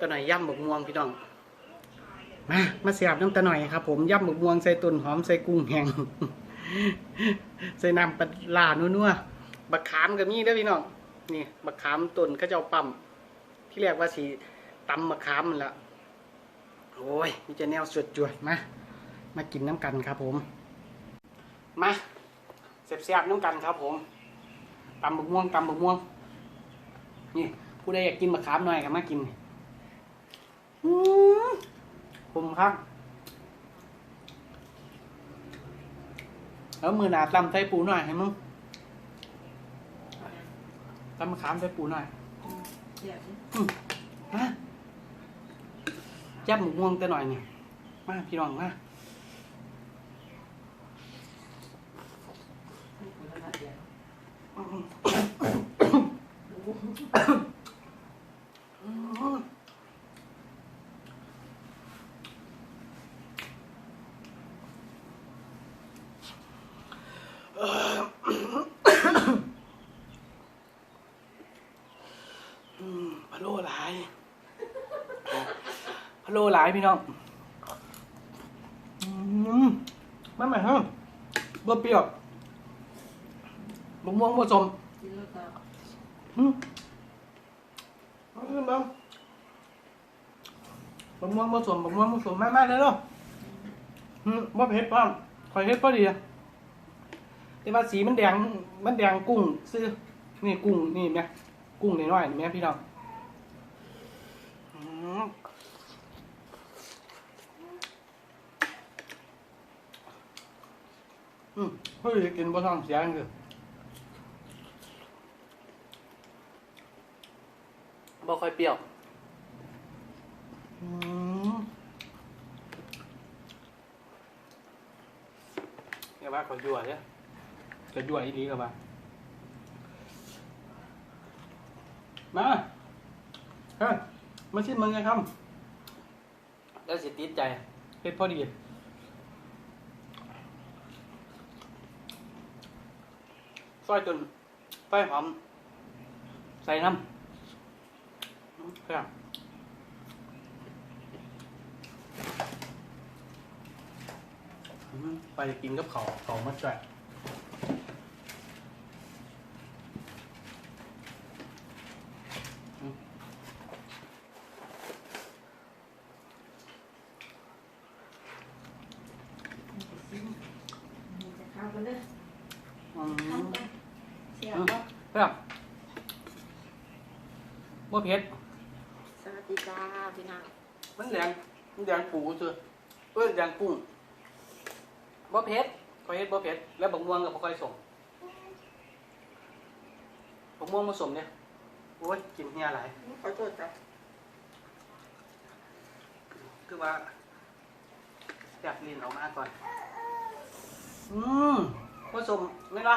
ตะหน่อยย่ำบกม่วงพี่น้อง มามาเสียบน้ำตะหน่อยครับ ผมย่ำบกม่วงใส่ต้นหอมใส่กุ้งแห้งใส่น้ำปลาร้านัวๆบักขามก็มีเด้อพี่น้องนี่บักขามต้นเขาเจ้าปั๊มที่เรียกว่าสีตำบักขามมันละโอ้ยมีจะแนวสดจวดมามากินน้ำกันครับ ผม มาเสียบๆน้ำกันครับ ผมตำบักม่วงตำบักม่วงนี่ผู้ใดอยากกินมะขามหน่อยก็มากิน ผมครับแล้วมือหนาตำใส่ปูหน่อยให้มึงตำมะขามใส่ปูหน่อยเดี๋ยวนี้มาจับหมูม่วงแต่หน่อยนี่มาพี่น้องมาอืมพะโล้หลายพะ โลหลายพี่น้องอืมไม่ไหมฮะบ่เปรี้ยวมะม่วงผสมกินแล้วก็อืมเอาขึ้นบ้างมะม่วงผสมมะม่วงผสมมากๆเลยเนาะอืมบ่เผ็ดป้อมคอยเฮ็ดพอดีอะแต่ว่าสีมันแดง มันแดงกุ้งซื้อ นี่กุ้งนี่แม่กุ้งน้อยๆนี่แม่พี่น้อง อืมอืมเฮ้ยกินบ่ท้องเสียจังคือบ่ค่อยเปรี้ยว อืมอย่าว่าขอยั่วเด้อขอยั่วอีหลีกับว่ามาเฮ้ยมาชิมมึงไงครับแล้วสิติดใจเฮ็ดพอดี อยจนไฟหอม ใส่น้ำอืมครับอืมไปกินกับเขาวเขาวมาจ่อยมีจะเข้ากัน เลยอืมเข้ากันเสียบบ่ครับบ่เผ็ดสวัสดีจ้าพี่น้องมันแดงมันแดงปูเจอเอ้ยแดงกุ้งบ่เผ็ดคอยเฮ็ดบ่เผ็ดแล้วบักม่วงก็บ่ค่อยส่งบักม่วงผสมเนี่ยโอ้ยกินเฮียหลายขอโทษจ้ะคือว่าอยากลินออกมาก่อน อืมผสมไม่ละ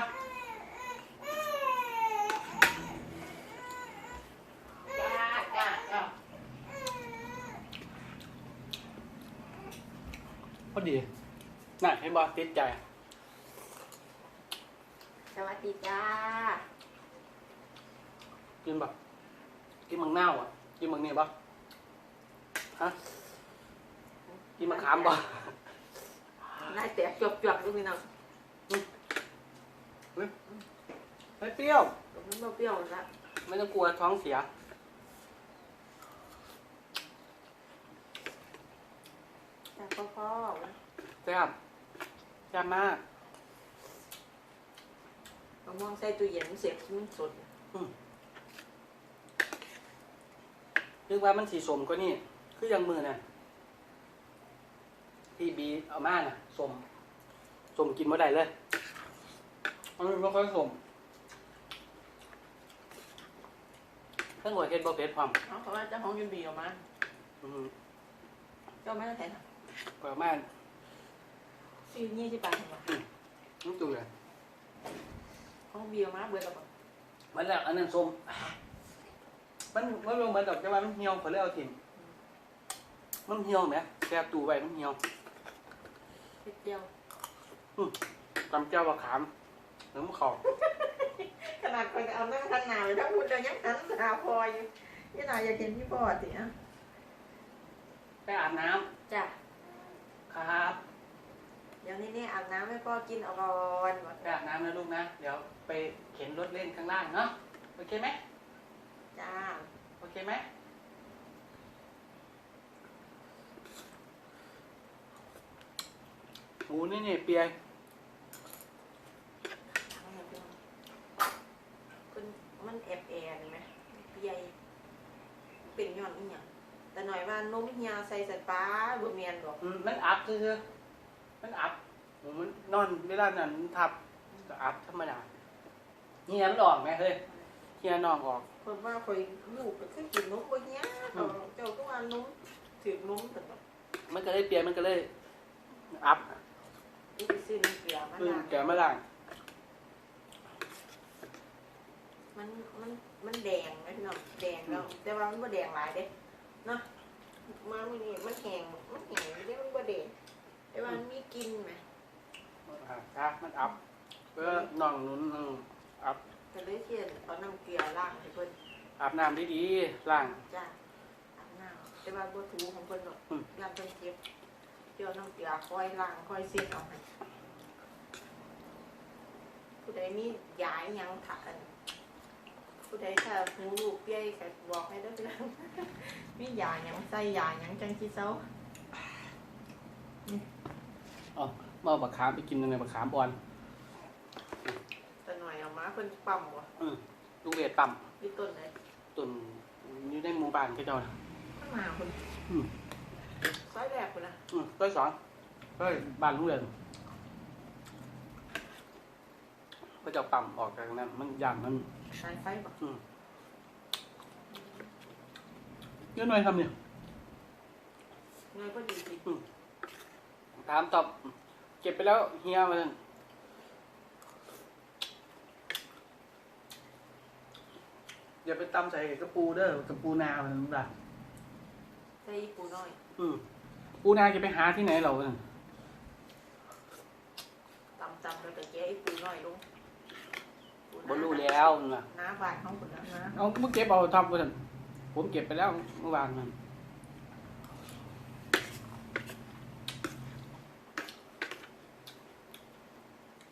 พอดีน่ะเห็นบ่ติดใจ สวัสดีจ้า กินแบบกินมังนาวอะ กินมังนี่ปะฮะ กินมะขามปะนายแตกจบจบๆดูพี่น้องไม่เปรี้ยว มันบ่เปรี้ยวละไม่ต้องกลัวท้องเสีย แต่พ่อพ่อแซ่บแซ่บมาก มะม่วงใส่ตู้เย็นเสียบมันสดนึกว่ามันสีสมก็นี่ คือยังมือน่ะที่บีเอามาน่ะสมสมกินเมื่อใดเลยมันไม่ค่อยสมเพิ่งหัวเฮ็ดบ่เผ็ดความ เอาเขาว่าเจ้าของยูบีออกมาอืม เจ้าไม่ได้แทน ประมาณซื้อยี่สิบบาทเห็นปะนี่ตัวเลยของบีออกมาเบื่อแล้วปะมันแล้วอันนั้นส้มมันมันลงเหมือนดอกแต่ว่ามันเหี่ยวเขาเลยเอาทิ้งมันเหี่ยวไหมแซ่บตูไว้มันเหี่ยวเผ็ดเดียวตำเจ้าบะขามหรือมะขอบขนาดคนเอานั่งทันหนาวถ้าพูดจะยังหันหาพออยู่ยี่หน่อยอยากเห็นพี่พ่อสิอะไปอาบน้ำจ้ะ ครับ เดี๋ยวนี้นี่อาบน้ำให้พ่อกินเอาก่อนหมดไปอาบน้ำนะลูกนะ เดี๋ยวไปเข็นรถเล่นข้างล่างเนาะ โอเคไหมจ้า โอเคไหมโอ้นี่นี่เปียทั้งหมดเลยคุณมันแอบแอนไหมเปียเป็นย้อนอีหยัง แต่หน่อยว่านมเฮียใส่สัตว์ปลาบ่เมียนหรอกอืมมันอัพคือมันอัพโอ้มันนอนเวลานั้นมันทับก็อัพธรรมดาเฮียมันออกไหมเฮ้ยเฮียนองออก เพิ่นว่าคอยลูกก็คือกินนมบ่เฮียเขาเจ้าก็ว่านมถือนมแต่ว่ามันก็เลยเปียมันก็เลย อัพอีไปซื้อน้ำเกลือมาคือล้างแกมาล่างมันมันมันแดงนะพี่น้องแดงแล้วแต่ว่ามันบ่แดงหลายเด้เนาะมามื้อนี้มันแห้งมันแห้งอยู่เด้มันบ่แดงแต่ว่ามันมีกลิ่นไหมอ่าครับมันอัพเพื่อน้องหนุนอืมอัพก็เลยเขียนเอาน้ำเกลือล้างให้เพิ่นอาบน้ำดีๆล่าง จ้าอาบน้ำแต่ว่าบ่ถูของเพิ่นหรอกอืม ยามเพิ่นเจ็บเจ้าน้ำเกลือคอยล้างคอยเช็ดเอาให้ผู้ใดมียาอิหยังถักอันผู้ ใดถ้าหูลูกเปี้ยก็บอกให้เด้อพี่น้องมียาหยังใส่ยาหยังจังสิเซาเอามาเอาบักขามไปกินในบักขามอ่อนแต่หน่อยเอามาเพิ่นปั๊มบ่อืมลูกเวทปั๊มอยู่ต้นไหนตุ่นอยู่ในหมู่บ้านก็เจ้าน่ะข้างหน้าเพิ่นอืมซอยแรกพุ่นน่ะอืมก็สอนเฮ้ยบ้านลุงเรียนก็จะปั๊มออกจากนั้นมันย่านมัน สายไฟบ่อืมเยอะหน่อยทำเนี่ยหน่อยก็ดีสิถามตอบ เก็บไปแล้วเฮียมาอย่าไปตำใส่กระปูเด้อกระปูนามันแบบใส่ปูน้อยอืมปูนาจะไปหาที่ไหนเราเนี่ย ตำจำแล้วก็แกะไอ้ปูน้อยลง ปูนาบ่รู้แล้วนะน้าบานของพุ่นแล้วนะเอาเมื่อเก็บเอาทับกันผมเก็บไปแล้วเมื่อวานมัน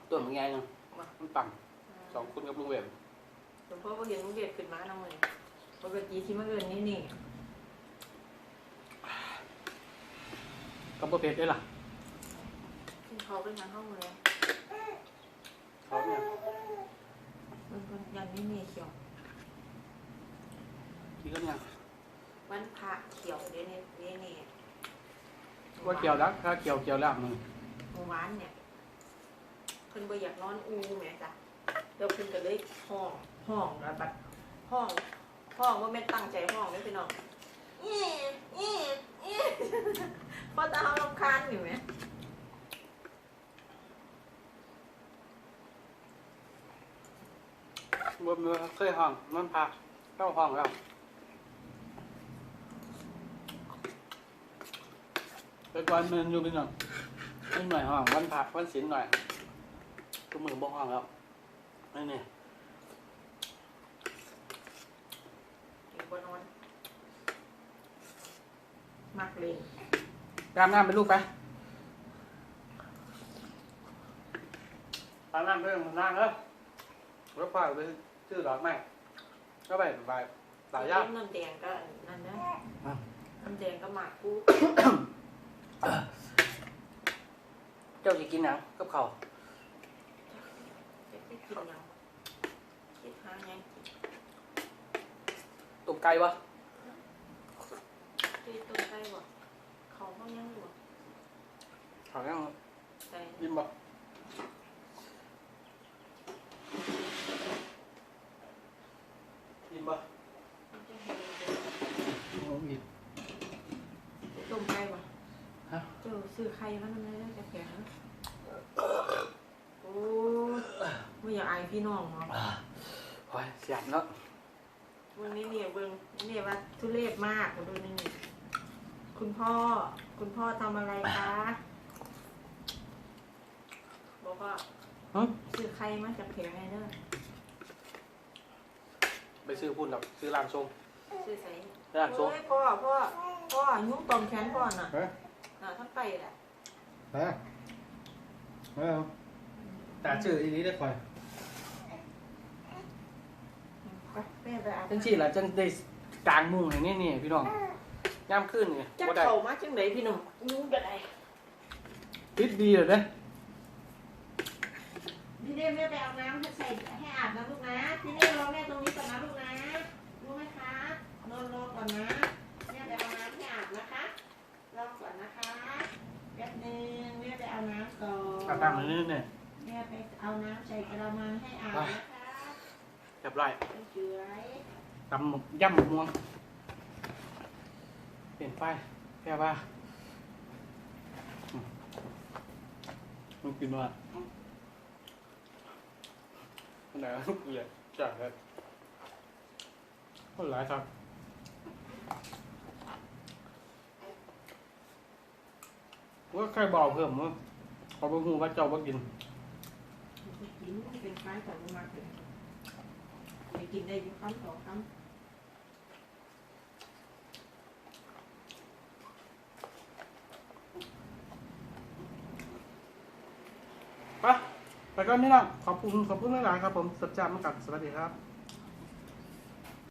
ตัวมันไงเนาะมันปั่นสองคนกับลุงเวมหลวงพ่อบ่เห็นลุงเดชขึ้นมานำมื้อนี้ปกติสิมาเอิ้นนี่นี่กับบ่เผ็ดได้ล่ะขึ้นเขาไปทางห้องเลย เขาเนี่ย มันคนยันนี่นี่เขียวที่ก็ยังวันพระเขียวเดี๋ยวนี้เดี๋ยวนี้ว่าเกี่ยวแล้วถ้าเกี่ยวเกี่ยวแล้วมึงเมื่อวานเนี่ยเพิ่นบ่อยากนอนอูแหมจ้ะเดี๋ยวเพิ่นก็เลยห้องห้องแล้วบัดห้อง ห้องว่าแม่นตั้งใจห้องเด้อพี่น้องอีอีอีเพราะตาเฮารำคาญอยู่แหม บ่มือเคยห้องมันพักเข้าห้องแล้วไปก่อนมันอยู่เป็นหน่อยมันหน่อยห้องวันพักวันศีลหน่อยก็มือบ่ห้องแล้วนี่นี่อยู่บ่นอนมักเลยตามน้ำไปลูกไปตามน้ำไปตามน้ำแล้วรถไฟไป ซื้อดอกไม้ก็ไปไปหลายอย่างน้ำแดงก็นั่นนะอะน้ำแดงก็หมากกูเจ้าจะกินหยังกับเขาวจะไปกินหยังคิดหาหยังกินตุ่มไก่ปะเฮ้ยต้นไก่บ่เขาเขายังอยู่บ่เขายังไก่ยิ้มปะยิ้มปะ มันจะเห็นเลย โอ้ยิ้ม ต้มไก่บ่ ฮะ เจ้าซื้อไข่มันนั่นเลยจะแข็งนะโอ้ยไม่อยากอายพี่น้องเนาะโอ้ยเสียบเนาะวันนี้เนี่ยเบิ่งนี่ว่าทุเรศมากมาดูนี่คุณพ่อ คุณพ่อทำอะไรคะ บอกว่าหึซื้อไข่มาจากแผงไงเนอะไปซื้อพุ่นหรอกซื้อร้านทรงอซื้อใส่ลากโซ่เฮ้ยพ่อพ่อพ่อยุ่งตอมแขนพ่อน่ะเฮ้ยน่ะทั้งไปแหละ เฮ้ยเฮ้ยตาชื่ออีนี้ได้คอยไปแม่ไปอาบจังสี่ล่ะจังได้กลางมุงให้นี่นี่พี่น้องย่ามขึ้นนี่จะบ่ได้เข้ามาจังไดพี่หนุ่มยุ่งกันไดติดดีเลยเด้พี่เน่แม่ไปเอาน้ำให้ใส่ให้อาบนะลูกนะพี่เน่รอแม่ตรงนี้ก่อนนะลูกนะรู้ไหมคะนอนรอก่อนนะแม่ไปเอาน้ำให้อาบนะคะรอก่อนนะคะแป๊บนึงแม่ไปเอาน้ำก่อนตาตามนี่เนี่ยแม่ไปเอาน้ำใส่กระมังให้อาบนะคะเรียบร้อยเฉยตำหมกย่ำหมกม่วงเปลี่ยนไฟแค่ว่าอืมมันกินว่าอันไหนก็เกลียดจัดเลยคนหลายครับ ว่าใครบอกเพิ่มว่าเขาบอกหูว่าเจ้าว่ากินกินเป็นคล้ายของมันมาเลยไปกินได้อยุ่คำสองคำไปไปก่อนนี่น้องขอบคุณขอบคุณหลายๆครับผมสัจจามากับสวัสดีครับ